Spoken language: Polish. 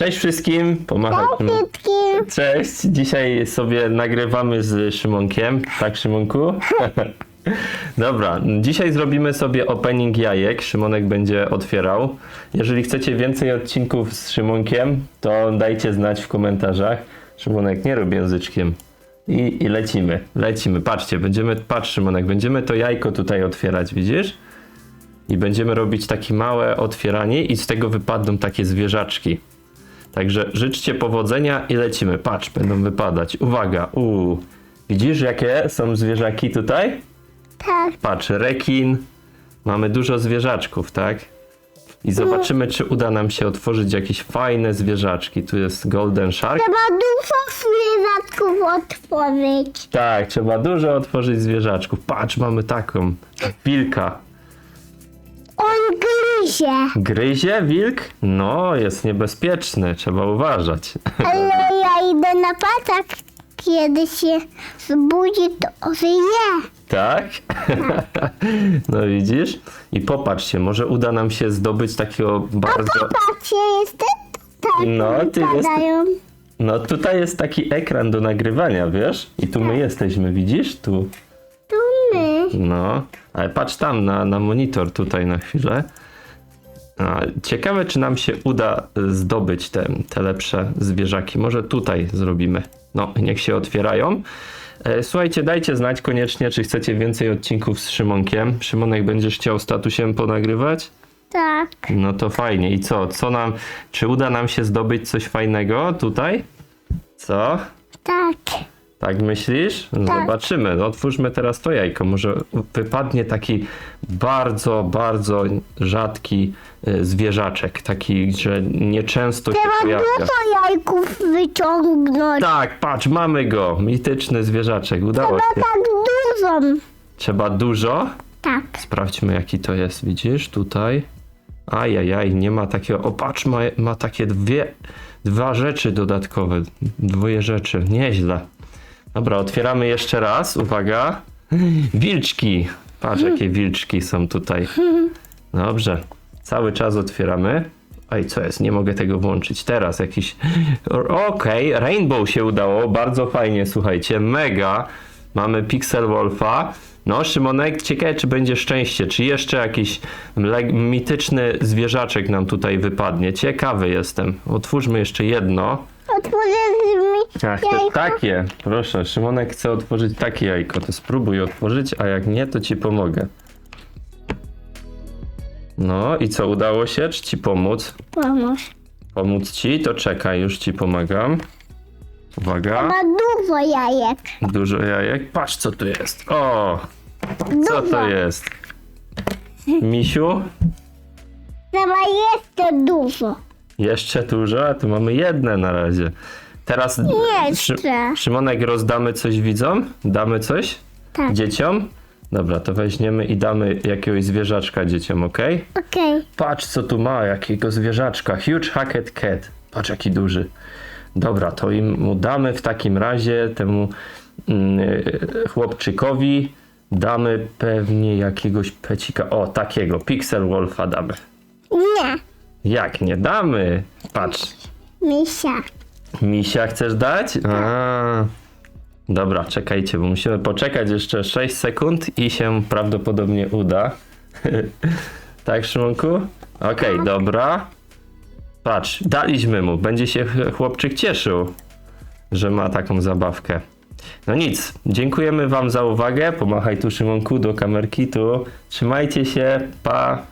Cześć wszystkim, pomachaj. Szymon. Wszystkim. Cześć, dzisiaj sobie nagrywamy z Szymonkiem, tak Szymonku? Dobra, dzisiaj zrobimy sobie opening jajek, Szymonek będzie otwierał. Jeżeli chcecie więcej odcinków z Szymonkiem, to dajcie znać w komentarzach. Szymonek, nie rób języczkiem. I, I lecimy, lecimy, patrzcie, będziemy, patrz Szymonek, będziemy to jajko tutaj otwierać, widzisz? I będziemy robić takie małe otwieranie i z tego wypadną takie zwierzaczki. Także życzcie powodzenia i lecimy. Patrz, będą wypadać. Uwaga, uuu. Widzisz, jakie są zwierzaki tutaj? Tak. Patrz, rekin. Mamy dużo zwierzaczków, tak? I zobaczymy, czy uda nam się otworzyć jakieś fajne zwierzaczki. Tu jest Golden Shark. Trzeba dużo zwierzaczków otworzyć. Tak, trzeba dużo otworzyć zwierzaczków. Patrz, mamy taką. Wilka. Gryzie. Gryzie wilk? No, jest niebezpieczny, trzeba uważać. Ale ja idę na patak. Kiedy się zbudzi, to żyje. Tak? No widzisz? I popatrzcie, może uda nam się zdobyć takiego bardzo... Patrzcie, jestem tak. No, ty Padają. No tutaj jest taki ekran do nagrywania, wiesz? I tu my jesteśmy, widzisz? Tu. Tu my. No. Ale patrz tam na, na monitor tutaj na chwilę. Ciekawe, czy nam się uda y, zdobyć te, te lepsze zwierzaki. Może tutaj zrobimy. No, niech się otwierają. E, Słuchajcie, dajcie znać koniecznie, czy chcecie więcej odcinków z Szymonkiem. Szymonek, będziesz chciał statusem ponagrywać? Tak. No to fajnie. I co? Co nam, czy uda nam się zdobyć coś fajnego tutaj? Co? Tak. Tak myślisz? Zobaczymy. No, otwórzmy teraz to jajko. Może wypadnie taki bardzo, bardzo rzadki zwierzaczek. Taki, że nieczęsto się Trzeba pojawia. dużo jajków wyciągnąć. Tak, patrz, mamy go. Mityczny zwierzaczek. Udało Trzeba się. tak dużo. Trzeba dużo? Tak. Sprawdźmy jaki to jest. Widzisz tutaj? Ajajaj, nie ma takiego. O, patrz, ma, ma takie dwie, dwa rzeczy dodatkowe. Dwoje rzeczy. Nieźle. Dobra, otwieramy jeszcze raz. Uwaga. Wilczki. Patrz, jakie wilczki są tutaj. Dobrze. Cały czas otwieramy. Ej, co jest? Nie mogę tego włączyć. Teraz jakiś. Okej, Rainbow się udało. Bardzo fajnie, słuchajcie. Mega. Mamy Pixel Wolfa. No, Szymonek, ciekawe, czy będzie szczęście. Czy jeszcze jakiś mityczny zwierzaczek nam tutaj wypadnie. Ciekawy jestem. Otwórzmy jeszcze jedno. Otworzę Ach, to takie. Proszę, Szymonek chce otworzyć takie jajko. To spróbuj otworzyć, a jak nie, to ci pomogę. No i co, udało się? Czy ci pomóc? Pomóż. Pomóc ci? To czekaj, już ci pomagam. Uwaga, Ma dużo jajek. dużo jajek. Patrz co tu jest. O, co Dużo. to jest? Misiu? Trzeba jeszcze dużo. Jeszcze dużo, a tu mamy jedne na razie. Teraz Jeszcze. Szymonek rozdamy coś widzom? Damy coś? Tak. Dzieciom? Dobra, to weźmiemy i damy jakiegoś zwierzaczka dzieciom, ok? Okej. Patrz co tu ma, jakiego zwierzaczka. Huge Hackett Cat. Patrz jaki duży. Dobra, to im mu damy w takim razie temu mm, y, chłopczykowi damy pewnie jakiegoś pecika. O, takiego. Pixel Wolfa damy. Nie. Jak nie damy? Patrz. Misia. Misia chcesz dać? A. Dobra, czekajcie, bo musimy poczekać jeszcze 6 sekund i się prawdopodobnie uda. tak, Szymonku? Okej, dobra. Patrz, daliśmy mu. Będzie się ch- chłopczyk cieszył, że ma taką zabawkę. No nic, dziękujemy wam za uwagę. Pomachaj tu Szymonku do kamerki tu. Trzymajcie się, pa.